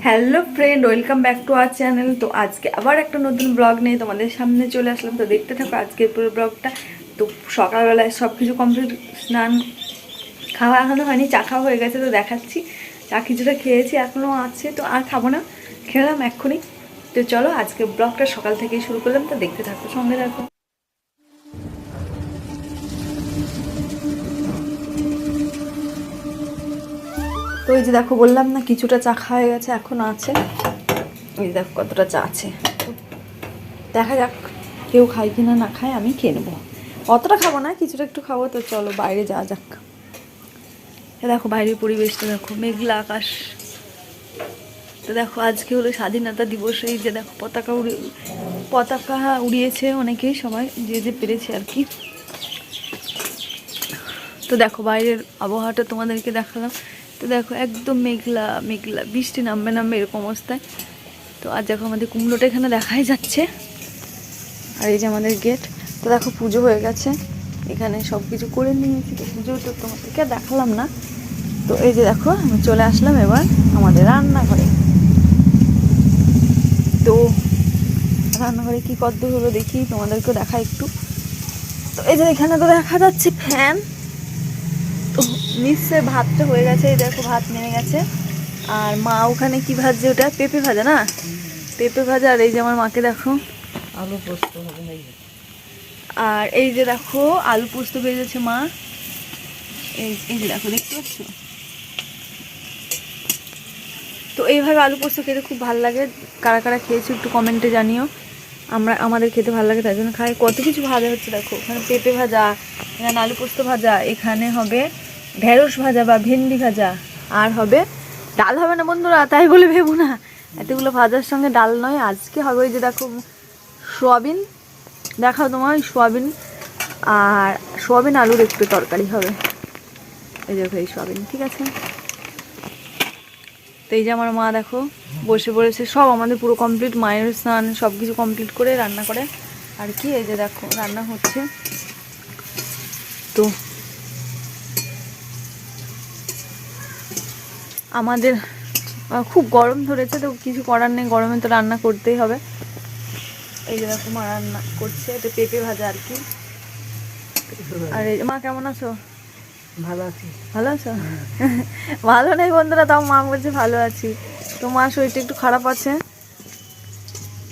Hello friend welcome back to our channel তো আজকে আবার একটা নতুন ব্লগ নিয়ে তোমাদের সামনে চলে আসলাম। তো দেখতে থাকো আজকের পুরো ব্লগটা তো সকালবেলায় সব কিছু কমপ্লিট স্নান খাওয়া এখনও হয়নি, চা খাওয়া হয়ে গেছে, তো দেখাচ্ছি। চা কিছুটা খেয়েছি এখনও আছে, তো আর খাব না। খেলাম এক্ষুনি। তো চলো আজকে ব্লগটা সকাল থেকেই শুরু করলাম। তো দেখতে থাকো, সঙ্গে থাকো। তো এই যে দেখো, বললাম না কিছুটা চা খাওয়া গেছে, এখন আছে। এই দেখো কতটা চা আছে। দেখা যাক কেউ খায় কি না না খায়, আমি খেয়ে নেব। অতটা খাব না, কিছুটা একটু খাব, তো চলো বাইরে যাওয়া যাক। দেখো, বাইরের পরিবেশটা দেখো, মেঘলা আকাশ। তো দেখো, আজকে হলো স্বাধীনতা দিবস, এই যে দেখো, পতাকা উড়ে, পতাকা উড়িয়েছে অনেকেই সবাই, যে যে পেরেছে আর কি। তো দেখো, বাইরের আবহাওয়াটা তোমাদেরকে দেখালাম। তো দেখো, একদম মেঘলা মেঘলা, বৃষ্টি নামবে নামবে এরকম অবস্থায়। তো আজ দেখো আমাদের কুমড়োটা এখানে দেখাই যাচ্ছে। আর এই যে আমাদের গেট তো দেখো পুজো হয়ে গেছে। এখানে সব কিছু করে নিয়েছি, তো পুজো তো তোমাদেরকে আর দেখালাম না। তো এই যে দেখো, আমি চলে আসলাম এবার আমাদের রান্নাঘরে। তো রান্নাঘরে কি কদ্দূর হলো দেখি, তোমাদেরকেও দেখা একটু। তো এই যে এখানে তো দেখা যাচ্ছে ফ্যান। নিশ্চয় ভাতটা হয়ে গেছে এই দেখো ভাত নেমে গেছে। আর মা ওখানে কি ভাজছে ওটা? পেঁপে ভাজা না? পেঁপে ভাজা আর এই যে আমার মাকে দেখো। আলু পোস্ত। আর এই যে দেখো আলু পোস্ত ভেজেছে মা। এই এই যে দেখো দেখতে পাচ্ছ? তো এইভাবে আলু পোস্ত খেতে খুব ভালো লাগে। কারা কারা খেয়েছো একটু কমেন্টে জানিও। আমরা, আমাদের খেতে ভালো লাগে তাই জন্য খাই। কত কিছু ভাজা হচ্ছে, দেখো। ওখানে পেঁপে ভাজা, এখানে আলু পোস্ত ভাজা, এখানে হবে ঢেঁড়স ভাজা বা ভেন্ডি ভাজা, আর হবে ডাল হবে না বন্ধুরা, তাই বলে ভেবো না। এতগুলো ভাজার সঙ্গে ডাল নয়, আজকে হবে ওই যে দেখো সোয়াবিন। দেখাও তোমার সোয়াবিন। আর সোয়াবিন আলুর একটু তরকারি হবে। এই দেখো এই সোয়াবিন, ঠিক আছে? তো এই যে আমার মা দেখো, বসে পড়েছে, সব আমাদের পুরো কমপ্লিট মায়ের স্নান সব কিছু কমপ্লিট করে রান্না করে। আর কি এই যে দেখো, রান্না হচ্ছে। তো আমাদের খুব গরম ধরেছে, তো কিছু করার নেই, গরমে তো রান্না করতেই হবে। এই যে দেখো মা রান্না করছে, এটা পেঁপে ভাজা আর কি। আর এই মা কেমন আছো? ভালো আছি। ভালো আছো? ভালো নেই বন্ধুরা তাও মা বলছে ভালো আছি। তো মা শরীরটা একটু খারাপ আছে।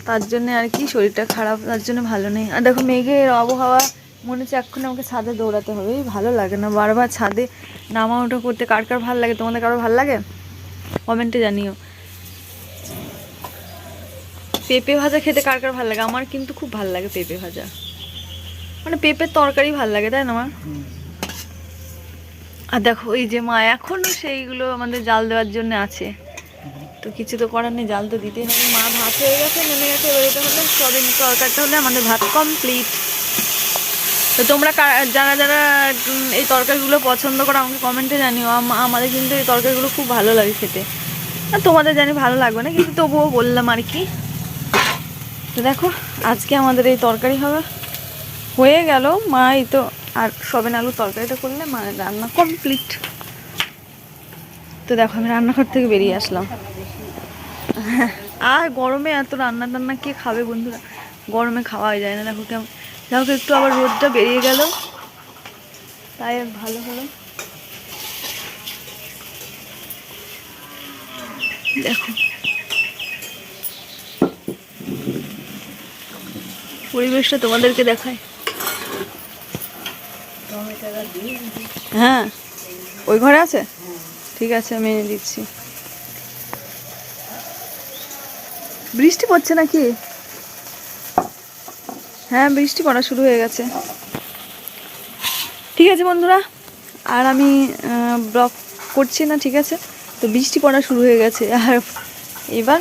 তার জন্য আর কি শরীরটা খারাপ তার জন্য ভালো নেই। আর দেখো মেঘের আবহাওয়া মনে হচ্ছে এক্ষুনি আমাকে ছাদে দৌড়াতে হবে। ভালো লাগে না বারবার ছাদে নামা ওঠা করতে কার কার ভালো লাগে? তোমাদের কারও ভালো লাগে? কমেন্টে জানিও। পেঁপে ভাজা খেতে কার কার ভালো লাগে? আমার কিন্তু খুব ভালো লাগে পেঁপে ভাজা। মানে পেঁপের তরকারি ভালো লাগে তাই না আমার আর দেখো, এই যে মা এখনও সেইগুলো আমাদের জাল দেওয়ার জন্য আছে। তো কিছু তো করার নেই, জাল তো দিতেই হবে। মা ভাত হয়ে গেছে, নেমে গেছে, এবার হলে সবিন তরকারিটা হলে আমাদের ভাত কমপ্লিট তো তোমরা যারা যারা এই তরকারিগুলো পছন্দ করো, আমাকে কমেন্টে জানিও। আম- আমাদের কিন্তু এই তরকারিগুলো খুব ভালো লাগে খেতে। আর তোমাদের জানি ভালো লাগবে না, কিন্তু তবুও বললাম আর কি। তো দেখো, আজকে আমাদের এই তরকারি হবে। হয়ে গেল, মা এই তো আর সবেন আলু তরকারিটা করলে মানে রান্না কমপ্লিট তো দেখো, আমি রান্নাঘর থেকে বেরিয়ে আসলাম। আর গরমে এত রান্না টান্না কে খাবে বন্ধুরা? গরমে খাওয়া যায় না। দেখো কেমন দেখো একটু আবার রোদটা বেরিয়ে গেল। তাই ভালো হলো দেখো। পরিবেশটা তোমাদেরকে দেখায়। হ্যাঁ ওই ঘরে আছে? ঠিক আছে, আমি এনে দিচ্ছি। বৃষ্টি পড়ছে নাকি? হ্যাঁ বৃষ্টি পড়া শুরু হয়ে গেছে। ঠিক আছে বন্ধুরা, আর আমি ব্লক করছি না, ঠিক আছে? তো বৃষ্টি পড়া শুরু হয়ে গেছে। আর এবার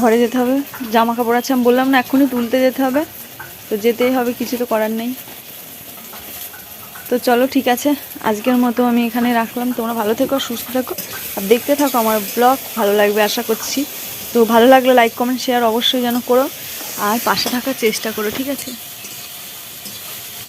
ঘরে যেতে হবে। জামা কাপড় আছে, আমি বললাম না, এক্ষুনি তুলতে যেতে হবে। তো যেতেই হবে, কিছু তো করার নেই। তো চলো, ঠিক আছে। আজকের মতো আমি এখানে রাখলাম। তোমরা ভালো থেকো, সুস্থ থেকো। আর দেখতে থাকো আমার ব্লগ, ভালো লাগবে আশা করছি। তো ভালো লাগলে লাইক, কমেন্ট, শেয়ার অবশ্যই যেন করো। আর পাশে থাকার চেষ্টা করো, ঠিক আছে?